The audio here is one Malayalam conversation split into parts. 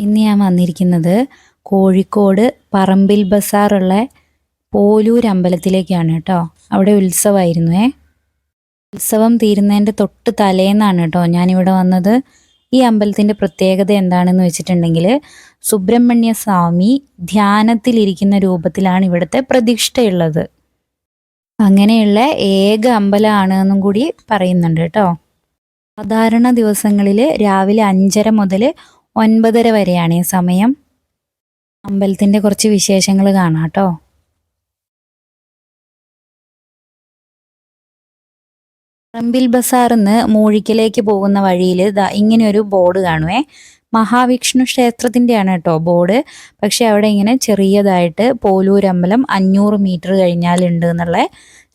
ഇന്ന് ഞാൻ വന്നിരിക്കുന്നത് കോഴിക്കോട് പറമ്പിൽ ബസാറുള്ള പോലൂർ അമ്പലത്തിലേക്കാണ് കേട്ടോ. അവിടെ ഉത്സവമായിരുന്നുവേ ഉത്സവം തീരുന്നതിന്റെ തൊട്ട് തലേന്നാണ് കേട്ടോ ഞാനിവിടെ വന്നത്. ഈ അമ്പലത്തിന്റെ പ്രത്യേകത എന്താണെന്ന് വെച്ചിട്ടുണ്ടെങ്കിൽ സുബ്രഹ്മണ്യ സ്വാമി ധ്യാനത്തിലിരിക്കുന്ന രൂപത്തിലാണ് ഇവിടുത്തെ പ്രതിഷ്ഠയുള്ളത്. അങ്ങനെയുള്ള ഏക അമ്പലമാണ് എന്നും കൂടി പറയുന്നുണ്ട് കേട്ടോ. സാധാരണ ദിവസങ്ങളിൽ രാവിലെ അഞ്ചര മുതൽ ഒൻപതര വരെയാണ് ഈ സമയം. അമ്പലത്തിന്റെ കുറച്ച് വിശേഷങ്ങൾ കാണാം കേട്ടോ. പറമ്പിൽ ബസാറിന്ന് മൂഴിക്കലേക്ക് പോകുന്ന വഴിയിൽ ഇങ്ങനെ ഒരു ബോർഡ് കാണുവേ. മഹാവിഷ്ണു ക്ഷേത്രത്തിന്റെയാണ് കേട്ടോ ബോർഡ്. പക്ഷെ അവിടെ ഇങ്ങനെ ചെറിയതായിട്ട് പോലൂരമ്പലം അഞ്ഞൂറ് മീറ്റർ കഴിഞ്ഞാലുണ്ട് എന്നുള്ള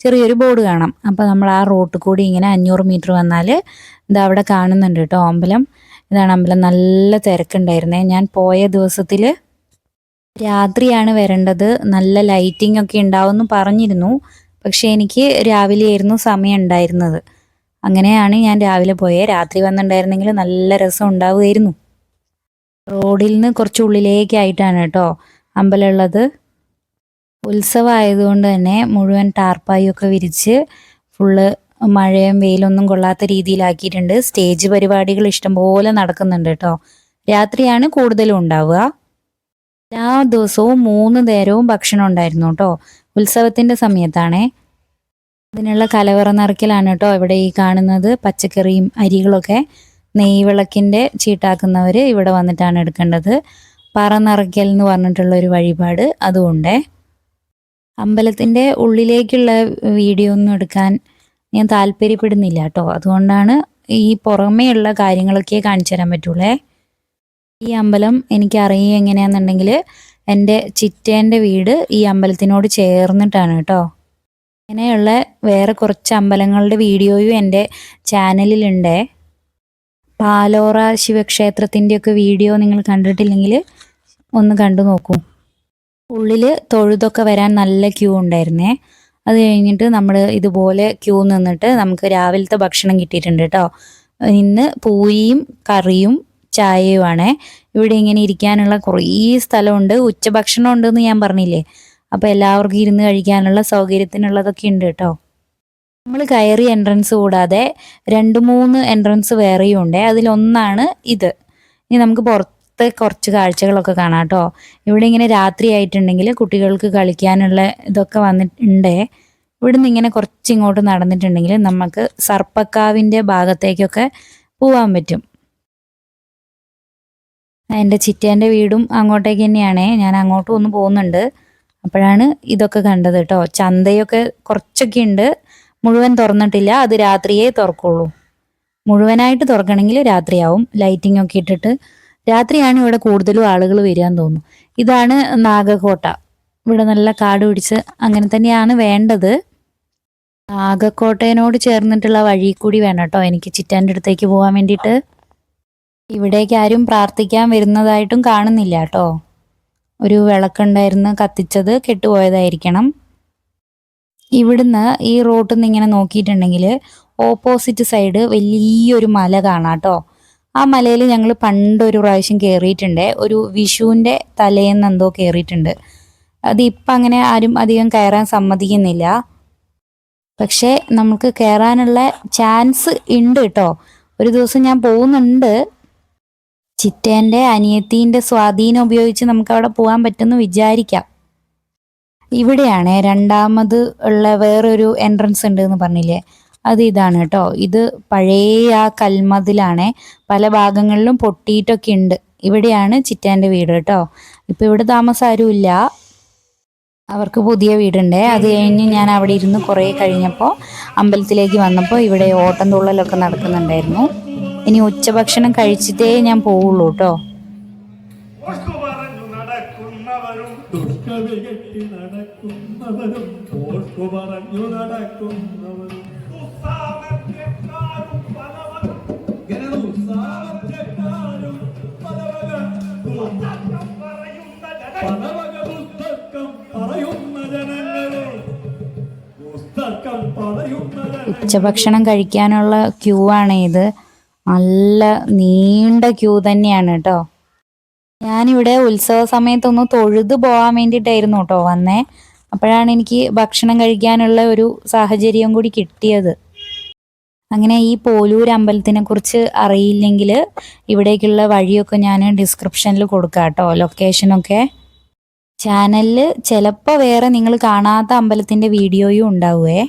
ചെറിയൊരു ബോർഡ് കാണാം. അപ്പോൾ നമ്മൾ ആ റോട്ടിൽ കൂടി ഇങ്ങനെ അഞ്ഞൂറ് മീറ്റർ വന്നാൽ ഇതവിടെ അവിടെ കാണുന്നുണ്ട് കേട്ടോ അമ്പലം. ഇതാണ് അമ്പലം. നല്ല തിരക്കുണ്ടായിരുന്നേ. ഞാൻ പോയ ദിവസത്തിൽ രാത്രിയാണ് വരേണ്ടത്. നല്ല ലൈറ്റിംഗ് ഒക്കെ ഉണ്ടാവുമെന്ന് പറഞ്ഞിരുന്നു. പക്ഷേ എനിക്ക് രാവിലെയായിരുന്നു സമയം ഉണ്ടായിരുന്നത് അങ്ങനെയാണ് ഞാൻ രാവിലെ പോയത് രാത്രി വന്നിട്ടുണ്ടായിരുന്നെങ്കിൽ നല്ല രസം ഉണ്ടാവുമായിരുന്നു. റോഡിൽ നിന്ന് കുറച്ച് ഉള്ളിലേക്കായിട്ടാണ് കേട്ടോ അമ്പലം ഉള്ളത്. ഉത്സവം ആയതുകൊണ്ട് തന്നെ മുഴുവൻ ടാർപ്പായൊക്കെ വിരിച്ച് ഫുള്ള് മഴയും വെയിലൊന്നും കൊള്ളാത്ത രീതിയിലാക്കിയിട്ടുണ്ട്. സ്റ്റേജ് പരിപാടികൾ ഇഷ്ടംപോലെ നടക്കുന്നുണ്ട് കേട്ടോ. രാത്രിയാണ് കൂടുതലും ഉണ്ടാവുക. എല്ലാ ദിവസവും മൂന്ന് നേരവും ഭക്ഷണം ഉണ്ടായിരുന്നു കേട്ടോ. ഉത്സവത്തിന്റെ സമയത്താണേ. അതിനുള്ള കലവറ നിറയ്ക്കലാണ് കേട്ടോ ഇവിടെ ഈ കാണുന്നത്. പച്ചക്കറിയും അരികളൊക്കെ നെയ്വിളക്കിന്റെ ചീട്ടാക്കുന്നവർ ഇവിടെ വന്നിട്ടാണ് എടുക്കേണ്ടത്. പറ നിറയ്ക്കൽ എന്ന് പറഞ്ഞിട്ടുള്ള ഒരു വഴിപാട് അതുകൊണ്ടേ അമ്പലത്തിന്റെ ഉള്ളിലേക്കുള്ള വീഡിയോ ഒന്നും എടുക്കാൻ ഞാൻ താല്പര്യപ്പെടുന്നില്ല കേട്ടോ. അതുകൊണ്ടാണ് ഈ പുറമേയുള്ള കാര്യങ്ങളൊക്കെ കാണിച്ചു തരാൻ പറ്റുള്ളേ. ഈ അമ്പലം എനിക്ക് അറിയുക എങ്ങനെയാണെന്നുണ്ടെങ്കിൽ എന്റെ ചിറ്റേന്റെ വീട് ഈ അമ്പലത്തിനോട് ചേർന്നിട്ടാണ് കേട്ടോ. ഇങ്ങനെയുള്ള വേറെ കുറച്ച് അമ്പലങ്ങളുടെ വീഡിയോയും എന്റെ ചാനലിലുണ്ട്. പാലോറ ശിവക്ഷേത്രത്തിന്റെയൊക്കെ വീഡിയോ നിങ്ങൾ കണ്ടിട്ടില്ലെങ്കിൽ ഒന്ന് കണ്ടു നോക്കൂ. ഉള്ളിൽ തൊഴുതൊക്കെ വരാൻ നല്ല ക്യൂ ഉണ്ടായിരുന്നേ. അത് കഴിഞ്ഞിട്ട് നമ്മൾ ഇതുപോലെ ക്യൂ നിന്നിട്ട് നമുക്ക് രാവിലത്തെ ഭക്ഷണം കിട്ടിയിട്ടുണ്ട് കേട്ടോ ഇന്ന് പൂരിയും കറിയും ചായയുമാണേ. ഇവിടെ ഇങ്ങനെ ഇരിക്കാനുള്ള കുറേ സ്ഥലമുണ്ട്. ഉച്ചഭക്ഷണം ഉണ്ടെന്ന് ഞാൻ പറഞ്ഞില്ലേ? അപ്പോൾ എല്ലാവർക്കും ഇരുന്ന് കഴിക്കാനുള്ള സൗകര്യത്തിനുള്ളതൊക്കെ ഉണ്ട് കേട്ടോ നമ്മൾ കയറി എൻട്രൻസ് കൂടാതെ രണ്ട് മൂന്ന് എൻട്രൻസ് വേറെയും ഉണ്ട്. അതിലൊന്നാണ് ഇത്. ഇനി നമുക്ക് പുറത്തെ കുറച്ച് കാഴ്ചകളൊക്കെ കാണാം കേട്ടോ. ഇവിടെ ഇങ്ങനെ രാത്രി ആയിട്ടുണ്ടെങ്കിൽ കുട്ടികൾക്ക് കളിക്കാനുള്ള ഇതൊക്കെ വന്നിട്ടുണ്ട്. ഇവിടുന്ന് ഇങ്ങനെ കുറച്ച് ഇങ്ങോട്ട് നടന്നിട്ടുണ്ടെങ്കിൽ നമുക്ക് സർപ്പക്കാവിന്റെ ഭാഗത്തേക്കൊക്കെ പോകാൻ പറ്റും. എന്റെ ചിറ്റേന്റെ വീടും അങ്ങോട്ടേക്ക് തന്നെയാണേ. ഞാൻ അങ്ങോട്ടും ഒന്ന് പോകുന്നുണ്ട്. അപ്പോഴാണ് ഇതൊക്കെ കണ്ടത് കേട്ടോ. ചന്തയൊക്കെ കുറച്ചൊക്കെ ഉണ്ട്. മുഴുവൻ തുറന്നിട്ടില്ല. അത് രാത്രിയേ തുറക്കുള്ളൂ. മുഴുവനായിട്ട് തുറക്കണമെങ്കിൽ രാത്രിയാവും. ലൈറ്റിംഗ് ഒക്കെ ഇട്ടിട്ട് രാത്രിയാണ് ഇവിടെ കൂടുതലും ആളുകൾ വരികയെന്ന് തോന്നുന്നു. ഇതാണ് നാഗകോട്ട. ഇവിടെ നല്ല കാട് പിടിച്ച് അങ്ങനെ തന്നെയാണ് വേണ്ടത്. നാഗക്കോട്ടയനോട് ചേർന്നിട്ടുള്ള വഴി കൂടി വേണം കേട്ടോ. എനിക്ക് ചിറ്റാന്റെ അടുത്തേക്ക് പോകാൻ വേണ്ടിയിട്ട്. ഇവിടേക്ക് ആരും പ്രാർത്ഥിക്കാൻ വരുന്നതായിട്ടും കാണുന്നില്ല കേട്ടോ. ഒരു വിളക്കുണ്ടായിരുന്നു കത്തിച്ചത് കെട്ടുപോയതായിരിക്കണം. ഇവിടുന്ന് ഈ റോട്ടിൽ നിന്ന് ഇങ്ങനെ നോക്കിയിട്ടുണ്ടെങ്കിൽ ഓപ്പോസിറ്റ് സൈഡ് വലിയൊരു മല കാണാം കേട്ടോ. ആ മലയിൽ ഞങ്ങൾ പണ്ടൊരു പ്രാവശ്യം കയറിയിട്ടുണ്ട് ഒരു വിഷുവിന്റെ തലേന്ന് എന്തോ കയറിയിട്ടുണ്ട് അത് ഇപ്പം അങ്ങനെ ആരും അധികം കയറാൻ സമ്മതിക്കുന്നില്ല. പക്ഷേ നമുക്ക് കയറാനുള്ള ചാൻസ് ഉണ്ട് കേട്ടോ. ഒരു ദിവസം ഞാൻ പോകുന്നുണ്ട്. ചിറ്റേന്റെ അനിയത്തീന്റെ സ്വാധീനം ഉപയോഗിച്ച് നമുക്ക് അവിടെ പോകാൻ പറ്റുമെന്ന് വിചാരിക്കാം. ഇവിടെയാണ് രണ്ടാമത് ഉള്ള വേറൊരു എൻട്രൻസ് ഉണ്ട് എന്ന് പറഞ്ഞില്ലേ? അത് ഇതാണ് കേട്ടോ. ഇത് പഴയ ആ കൽമതിലാണേ. പല ഭാഗങ്ങളിലും പൊട്ടിയിട്ടൊക്കെ ഉണ്ട് ഇവിടെയാണ് ചിറ്റാന്റെ വീട് കേട്ടോ. ഇപ്പൊ ഇവിടെ താമസം അവർക്ക് പുതിയ വീടുണ്ട്. അത് കഴിഞ്ഞ് ഞാൻ അവിടെ ഇരുന്ന് കുറേ കഴിഞ്ഞപ്പോൾ അമ്പലത്തിലേക്ക് വന്നപ്പോൾ ഇവിടെ ഓട്ടം തുള്ളലൊക്കെ നടക്കുന്നുണ്ടായിരുന്നു. ഇനി ഉച്ചഭക്ഷണം കഴിച്ചിട്ടേ ഞാൻ പോവുള്ളൂ കേട്ടോ. നടക്കുന്നവരും നടക്കുന്നവരും ഉച്ചഭക്ഷണം കഴിക്കാനുള്ള ക്യൂ ആണ് ഇത്. നല്ല നീണ്ട ക്യൂ തന്നെയാണ് കേട്ടോ ഞാനിവിടെ ഉത്സവ സമയത്തൊന്ന് തൊഴുതു പോകാൻ വേണ്ടിയിട്ടായിരുന്നു കേട്ടോ വന്നേ. അപ്പോഴാണ് എനിക്ക് ഭക്ഷണം കഴിക്കാനുള്ള ഒരു സാഹചര്യം കൂടി കിട്ടിയത്. അങ്ങനെ ഈ പോലൂർ അമ്പലത്തിനെ കുറിച്ച് അറിയില്ലെങ്കിൽ ഇവിടേക്കുള്ള വഴിയൊക്കെ ഞാൻ ഡിസ്ക്രിപ്ഷനിൽ കൊടുക്കാം കേട്ടോ ലൊക്കേഷനൊക്കെ ചാനലിൽ ചിലപ്പോൾ വേറെ നിങ്ങൾ കാണാത്ത അമ്പലത്തിന്റെ വീഡിയോയും ഉണ്ടാവുമേ